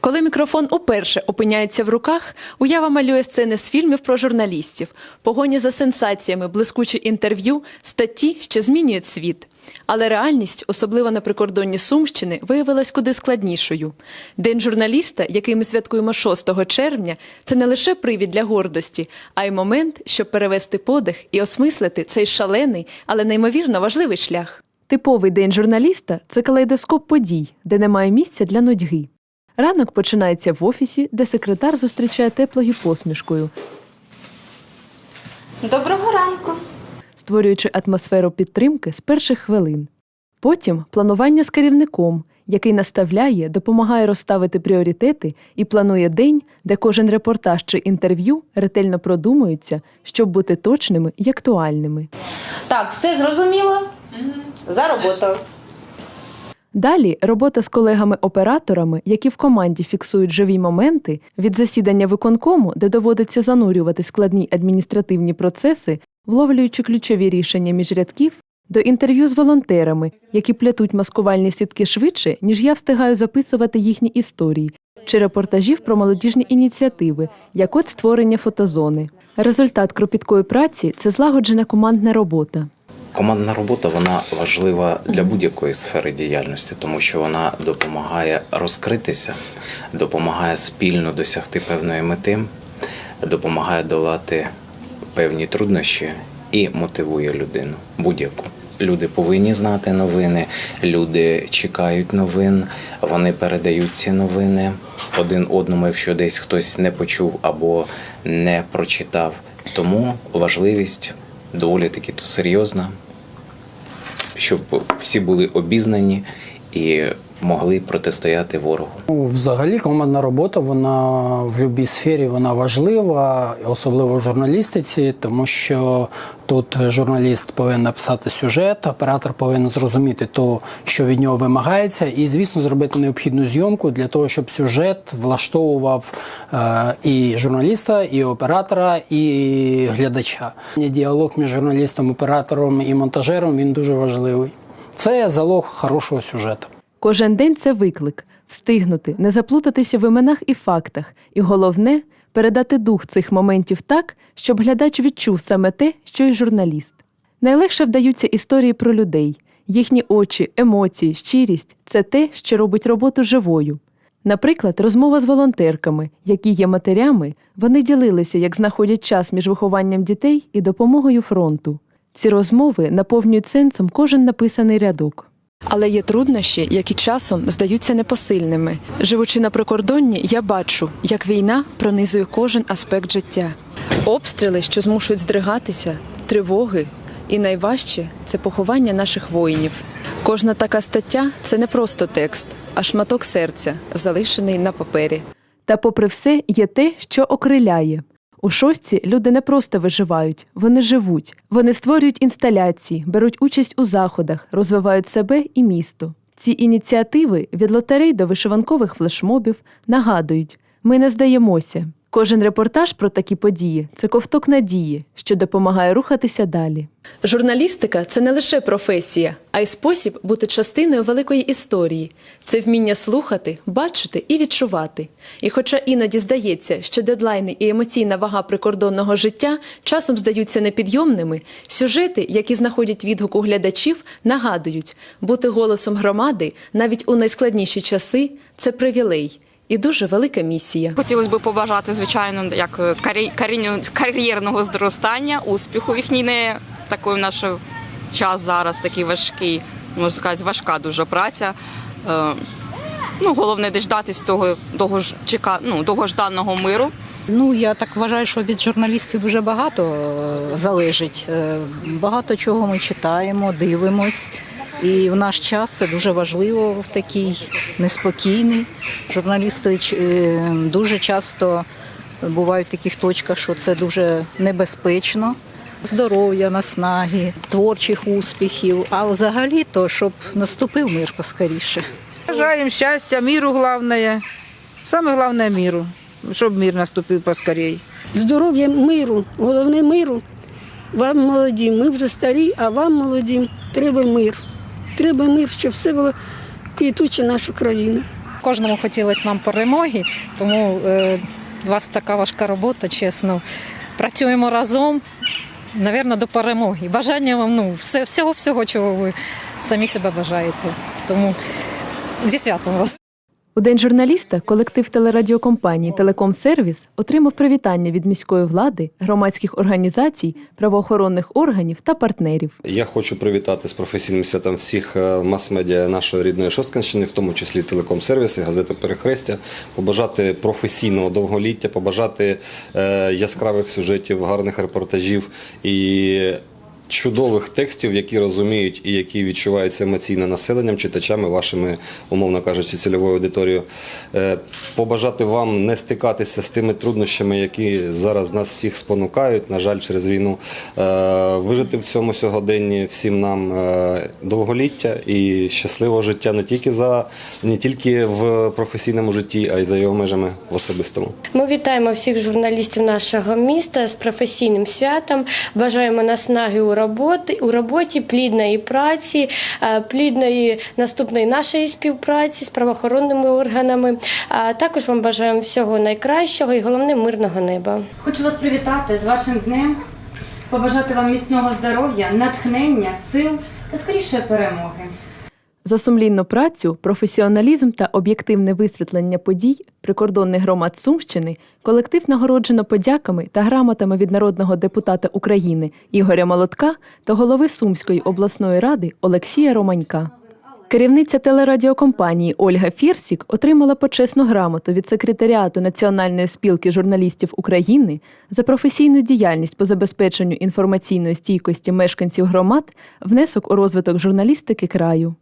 Коли мікрофон уперше опиняється в руках, уява малює сцени з фільмів про журналістів, погоні за сенсаціями, блискучі інтерв'ю, статті, що змінюють світ. Але реальність, особливо на прикордонні Сумщини, виявилась куди складнішою. День журналіста, який ми святкуємо 6 червня, це не лише привід для гордості, а й момент, щоб перевести подих і осмислити цей шалений, але неймовірно важливий шлях. Типовий день журналіста це калейдоскоп подій, де немає місця для нудьги. Ранок починається в офісі, де секретар зустрічає теплою посмішкою, Доброго ранку. створюючи атмосферу підтримки з перших хвилин. Потім планування з керівником, який наставляє, допомагає розставити пріоритети і планує день, де кожен репортаж чи інтерв'ю ретельно продумуються, щоб бути точними і актуальними. Так, все зрозуміло? За роботу. Далі робота з колегами-операторами, які в команді фіксують живі моменти, від засідання виконкому, де доводиться занурювати складні адміністративні процеси, вловлюючи ключові рішення між рядків, до інтерв'ю з волонтерами, які плетуть маскувальні сітки швидше, ніж я встигаю записувати їхні історії, чи репортажів про молодіжні ініціативи, як от створення фотозони. Результат кропіткої праці це злагоджена командна робота. Командна робота вона важлива для будь-якої сфери діяльності, тому що вона допомагає розкритися, допомагає спільно досягти певної мети, допомагає долати певні труднощі і мотивує людину будь-яку. Люди повинні знати новини, люди чекають новин, вони передають ці новини один одному, якщо десь хтось не почув або не прочитав. Тому важливість доволі таки то серйозна, щоб всі були обізнані і могли протистояти ворогу. Ну, взагалі, командна робота вона в будь-якій сфері вона важлива, особливо в журналістиці, тому що тут журналіст повинен написати сюжет, оператор повинен зрозуміти то, що від нього вимагається, і, звісно, зробити необхідну зйомку для того, щоб сюжет влаштовував е, і журналіста, і оператора, і глядача. Діалог між журналістом, оператором і монтажером він дуже важливий. Це залог хорошого сюжету. Кожен день це виклик встигнути, не заплутатися в іменах і фактах, і головне передати дух цих моментів так, щоб глядач відчув саме те, що й журналіст. Найлегше вдаються історії про людей, їхні очі, емоції, щирість це те, що робить роботу живою. Наприклад, розмова з волонтерками, які є матерями, вони ділилися, як знаходять час між вихованням дітей і допомогою фронту. Ці розмови наповнюють сенсом кожен написаний рядок. Але є труднощі, які часом здаються непосильними. Живучи на прикордонні, я бачу, як війна пронизує кожен аспект життя. Обстріли, що змушують здригатися, тривоги. І найважче це поховання наших воїнів. Кожна така стаття це не просто текст, а шматок серця, залишений на папері. Та, попри все, є те, що окриляє. У шостці люди не просто виживають, вони живуть. Вони створюють інсталяції, беруть участь у заходах, розвивають себе і місто. Ці ініціативи від лотерей до вишиванкових флешмобів нагадують: ми не здаємося. Кожен репортаж про такі події це ковток надії, що допомагає рухатися далі. Журналістика це не лише професія, а й спосіб бути частиною великої історії. Це вміння слухати, бачити і відчувати. І хоча іноді здається, що дедлайни і емоційна вага прикордонного життя часом здаються непідйомними, сюжети, які знаходять відгук у глядачів, нагадують, бути голосом громади навіть у найскладніші часи це привілей і дуже велика місія. Хотілося б побажати, звичайно, як карі- кар'єрного зростання, успіху в їхній не такий наш час зараз такий важкий, можна сказати, важка дуже праця. Е, ну, головне дождатись цього довго ну, довгожданого миру. Ну я так вважаю, що від журналістів дуже багато е, залежить. Е, Багато чого ми читаємо, дивимось. І в наш час це дуже важливо в такий неспокійний. Журналісти е, дуже часто бувають в таких точках, що це дуже небезпечно. Здоров'я, наснаги, творчих успіхів. А взагалі то, щоб наступив мир поскоріше. Бажаємо щастя, миру головне. Саме головне миру, щоб мир наступив поскорей. здоров'я, миру, головне миру. Вам молоді, ми вже старі, а вам молоді, треба мир. Треба мир, щоб все було квітуче наша країна. Кожному хотілося нам перемоги, тому е, у вас така важка робота, чесно. Працюємо разом, навірно, до перемоги. Бажання вам ну, все, всього, всього, чого ви самі себе бажаєте. Тому зі святом вас. У День журналіста колектив телерадіокомпанії Телекомсервіс отримав привітання від міської влади, громадських організацій, правоохоронних органів та партнерів. Я хочу привітати з професійним святом всіх е, мас-медіа нашої рідної Шосткинщини, в тому числі телеком-сервіси, газету Перехрестя, побажати професійного довголіття, побажати е, яскравих сюжетів, гарних репортажів і чудових текстів, які розуміють і які відчуваються емоційно населенням, читачами, вашими, умовно кажучи, цільовою аудиторією. Е, Побажати вам не стикатися з тими труднощами, які зараз нас всіх спонукають, на жаль, через війну. Е, Вижити в цьому сьогоденні всім нам е, довголіття і щасливого життя не тільки за не тільки в професійному житті, а й за його межами в особистому. Ми вітаємо всіх журналістів нашого міста з професійним святом. Бажаємо наснаги у роботи у роботі, плідної праці, е, плідної наступної нашої співпраці з правоохоронними органами. А також вам бажаємо всього найкращого і головне мирного неба. Хочу вас привітати з вашим днем, побажати вам міцного здоров'я, натхнення, сил та скорішої перемоги. За сумлінну працю, професіоналізм та об'єктивне висвітлення подій прикордонних громад Сумщини колектив нагороджено подяками та грамотами від народного депутата України Ігоря Молотка та голови Сумської обласної ради Олексія Романька. Керівниця телерадіокомпанії Ольга Фірсік отримала почесну грамоту від секретаріату Національної спілки журналістів України за професійну діяльність по забезпеченню інформаційної стійкості мешканців громад, внесок у розвиток журналістики краю.